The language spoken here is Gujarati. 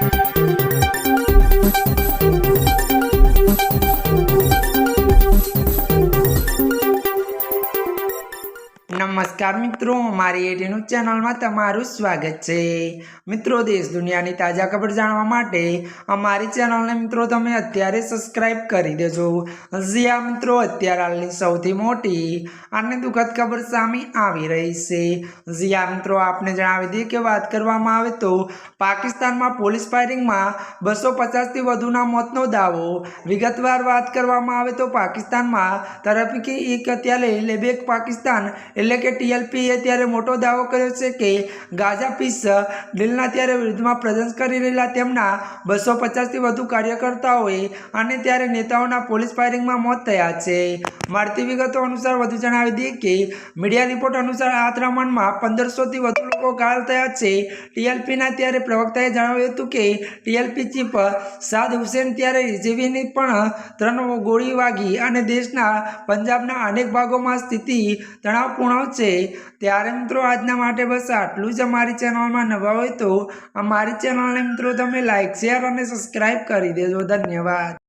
Thank you. નમસ્કાર મિત્રો, મારી એટીનું ચેનલમાં તમારું સ્વાગત છે. મિત્રો, દેશ દુનિયાની તાજા ખબર જાણવા માટે અમારી ચેનલને મિત્રો તમે અત્યારે સબસ્ક્રાઈબ કરી દેજો. જ્યાં મિત્રો, અત્યારે હાલની સૌથી મોટી અને દુઃખદ ખબર સામે આવી રહી છે. જ્યાં મિત્રો, આપને જણાવી દઈએ કે વાત કરવામાં આવે તો પાકિસ્તાનમાં પોલીસ ફાયરિંગમાં બસો પચાસથી વધુના મોતનો દાવો. વિગતવાર વાત કરવામાં આવે તો પાકિસ્તાનમાં તરફથી એક અત્યારે લેબેક પાકિસ્તાન, એટલે કે ટીએલપીએ ત્યારે મોટો દાવો કર્યો છે કે ગાઝા પીસ ડીલના ત્યારે વિરુદ્ધમાં પ્રદર્શન કરી રહેલા તેમના બસો પચાસથી વધુ કાર્યકર્તાઓએ અને ત્યારે નેતાઓના પોલીસ ફાયરિંગમાં મોત થયા છે. મળતી વિગતો અનુસાર વધુ જણાવી દઈએ કે મીડિયા રિપોર્ટ અનુસાર આ આક્રમણમાં પંદરસોથી વધુ લોકો ઘાયલ થયા છે. ટીએલપીના ત્યારે પ્રવક્તાએ જણાવ્યું હતું કે, ટીએલપી ચીફ સાદ હુસેન ત્યારે રિઝવીની પણ ત્રણ ગોળી વાગી અને દેશના પંજાબના અનેક ભાગોમાં સ્થિતિ તણાવપૂર્ણ છે. ત્યારે મિત્રો, આજના માટે બસ આટલું જ અમારી ચેનલમાં નવા હોય તો અમારી ચેનલને મિત્રો, તમે લાઈક શેર અને સબસ્ક્રાઈબ કરી દેજો. ધન્યવાદ.